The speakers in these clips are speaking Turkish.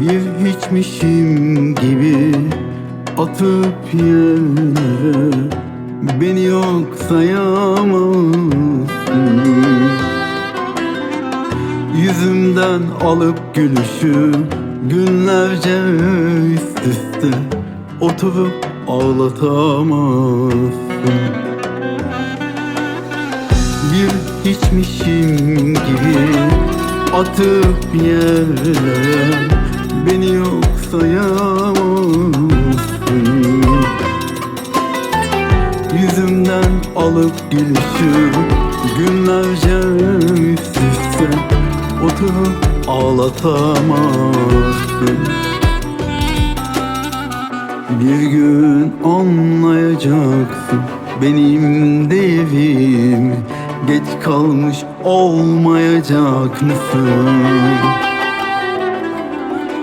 Bir hiçmişim gibi atıp yerlere Beni yok sayamazsın. Yüzümden alıp gülüşü Günlerce üst üste Oturup ağlatamazsın. Bir hiçmişim gibi atıp yerlere yok sayamazsın Yüzümden alıp gülüşü Günlerce üst üste Oturup ağlatamazsın Bir gün anlayacaksın Benim devim Geç kalmış olmayacak mısın?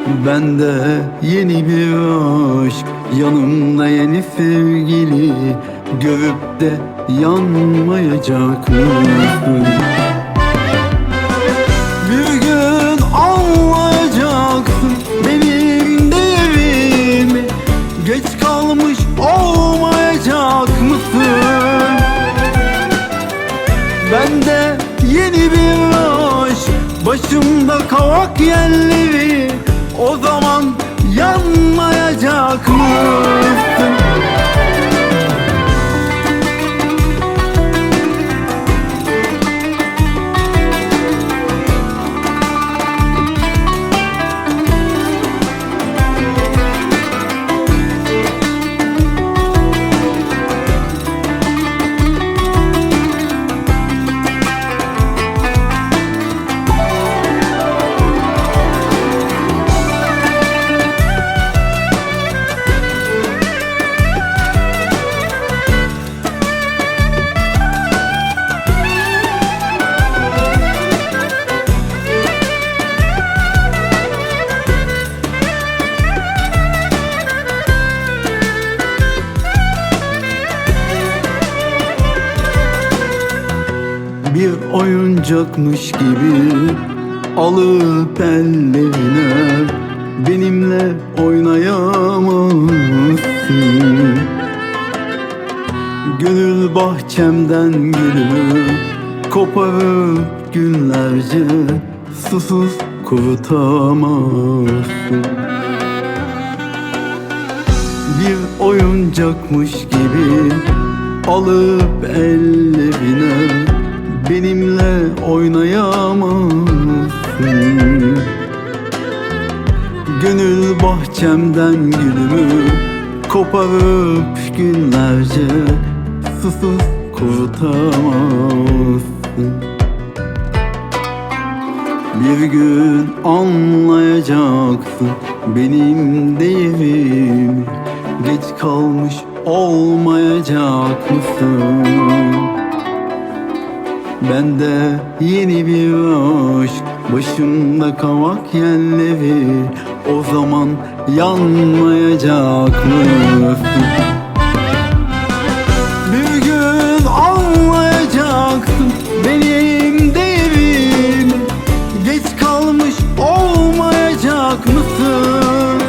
Ben de yeni bir aşk Yanımda yeni sevgili Görüp de yanmayacak mısın? Bir gün anlayacaksın benim değerimi Geç kalmış olmayacak mısın? Ben de yeni bir aşk Başımda kavak zaman yanmayacak mısın? Bir oyuncakmış gibi alıp ellerine Benimle oynayamazsın. Gönül bahçemden gülümü koparıp günlerce. Susuz kurutamazsın. Bir oyuncakmış gibi alıp ellerine benimle oynayamazsın. Gönül bahçemden gülümü koparıp günlerce susuz kurutamazsın bir gün anlayacaksın benim değerim Geç kalmış olmayacak mısın? Ben de yeni bir aşk Başımda kavak yerleri O zaman yanmayacak mısın? Bir gün anlayacaksın benim değerimi Geç kalmış olmayacak mısın?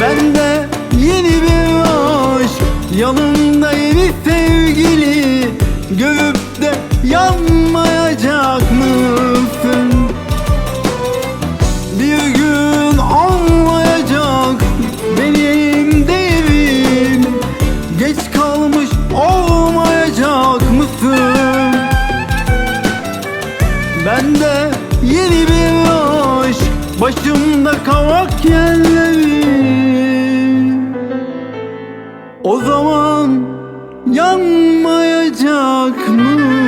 Ben de yeni bir aşk yeni Görüp de yanmayacak mısın? Bir gün anlayacak benim değerimi Geç kalmış olmayacak mısın? Ben de yeni bir aşk Başımda kavak yerleri O zaman yanmayacak mı?